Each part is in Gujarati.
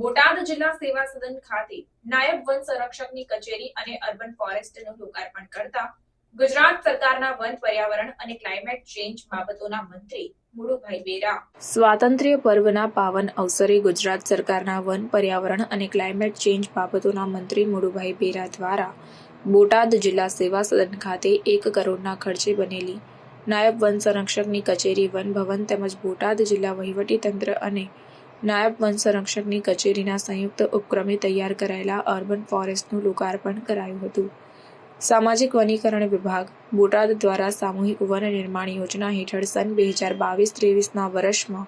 બોટાદ જિલ્લા સેવા સદન ખાતે નાયબ વન સંરક્ષકની કચેરી અને અર્બન ફોરેસ્ટનું લોકાર્પણ કરતા ગુજરાત સરકારના વન પર્યાવરણ અને ક્લાઇમેટ ચેન્જ બાબતોના મંત્રી મુળુભાઈ બેરા. સ્વાતંત્ર્ય પર્વના પાવન અવસરે ગુજરાત સરકારના વન પર્યાવરણ અને ક્લાઇમેટ ચેન્જ બાબતોના મંત્રી મુળુભાઈ બેરા દ્વારા બોટાદ જિલ્લા સેવા સદન ખાતે એક કરોડના ખર્ચે બનેલી નાયબ વન સંરક્ષકની કચેરી વન ભવન તેમજ બોટાદ જિલ્લા વહીવટી તંત્ર અને નાયબ વન સંરક્ષકની કચેરીના સંયુક્ત ઉપક્રમે તૈયાર કરાયેલા અર્બન ફોરેસ્ટનું લોકાર્પણ કરાયું હતું. સામાજિક વનીકરણ વિભાગ, બોટાદ દ્વારા સામૂહિક વન નિર્માણ યોજના હેઠળ સન બે હજાર બાવીસ ત્રેવીસના વર્ષમાં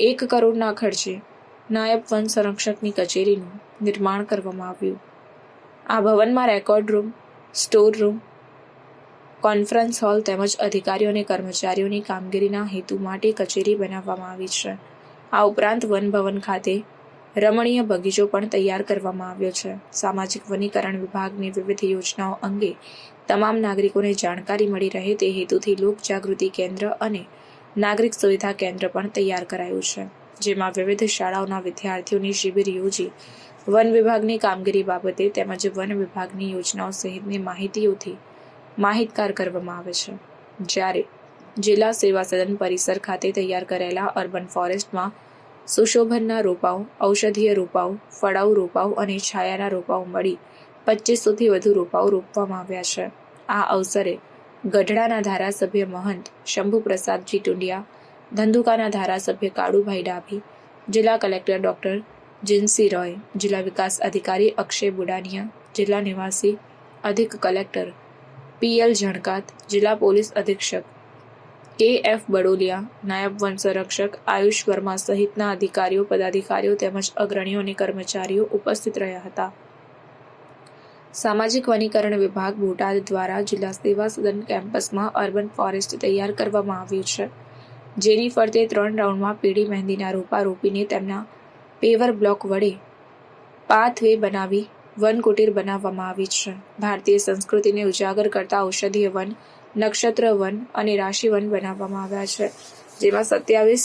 એક કરોડના ખર્ચે નાયબ વન સંરક્ષકની કચેરીનું નિર્માણ કરવામાં આવ્યું. આ ભવનમાં record room, store room, conference hall તેમજ અધિકારીઓ અને કર્મચારીઓની કામગીરીના હેતુ માટે કચેરી બનાવવામાં આવી છે. આ ઉપરાંત વનભવન ખાતે રમણીય બગીચો પણ તૈયાર કરવામાં આવ્યો છે. સામાજિક વનીકરણ વિભાગની વિવિધ યોજનાઓ અંગે તમામ નાગરિકોને જાણકારી મળી રહે તે હેતુથી લોક જાગૃતિ કેન્દ્ર અને નાગરિક સુવિધા કેન્દ્ર પણ તૈયાર કરાયું છે, જેમાં વિવિધ શાળાઓના વિદ્યાર્થીઓની શિબિર યોજી વન વિભાગની કામગીરી બાબતે તેમજ વન વિભાગની યોજનાઓ સહિતની માહિતીઓથી માહિતગાર કરવામાં આવે છે. જ્યારે જિલ્લા સેવા સદન પરિસર ખાતે તૈયાર કરેલા અર્બન ફોરેસ્ટમાં સુશોભનના રોપાઓ, ઔષધીય રોપાઓ, ફળાઉ રોપાઓ અને છાયાના રોપાઓ મળી પચીસોથી વધુ રોપાઓ રોપવામાં આવ્યા છે. આ અવસરે ગઢડાના ધારાસભ્ય મહંત શંભુપ્રસાદજી ટુંડિયા ધંધુકાના ધારાસભ્ય કાળુભાઈ ડાભી, જિલ્લા કલેક્ટર ડોક્ટર જીન્સી રોય, જિલ્લા વિકાસ અધિકારી અક્ષય બુડાનિયા, જિલ્લા નિવાસી અધિક કલેક્ટર પીએલ ઝણકાત જિલ્લા પોલીસ અધિક્ષક કે એફ બડોલિયા નાયબ વન સંરક્ષક આયુષ વર્મા સહિતના અધિકારીઓ, પદાધિકારીઓ તેમજ અગ્રણીઓ અને કર્મચારીઓ ઉપસ્થિત રહ્યા હતા. સામાજિક વનીકરણ વિભાગ બોટાદ દ્વારા જિલ્લા સેવા સદન કેમ્પસમાં અર્બન ફોરેસ્ટ તૈયાર કરવામાં આવ્યું છે. જેની ફરતે ત્રણ રાઉન્ડમાં પીળી મહેંદીના રોપા રોપીને તેમના પેવર બ્લોક વડે પાથવે બનાવી વન કુટીર બનાવવામાં આવી છે. ભારતીય સંસ્કૃતિને ઉજાગર કરતા ઔષધીય વન નક્ષત્ર વન અને રાશિ વન બનાવવામાં આવ્યા છે, જેમાં સત્યાવીસ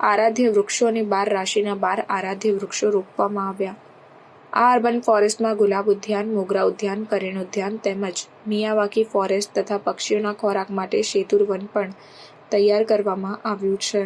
આરાધ્ય વૃક્ષો અને બાર રાશિના બાર આરાધ્ય વૃક્ષો રોપવામાં આવ્યા. આ અર્બન ફોરેસ્ટમાં ગુલાબ ઉદ્યાન, મોગરા ઉદ્યાન, કરેણ ઉદ્યાન તેમજ મિયાવાકી ફોરેસ્ટ તથા પક્ષીઓના ખોરાક માટે શેતુર વન પણ તૈયાર કરવામાં આવ્યું છે.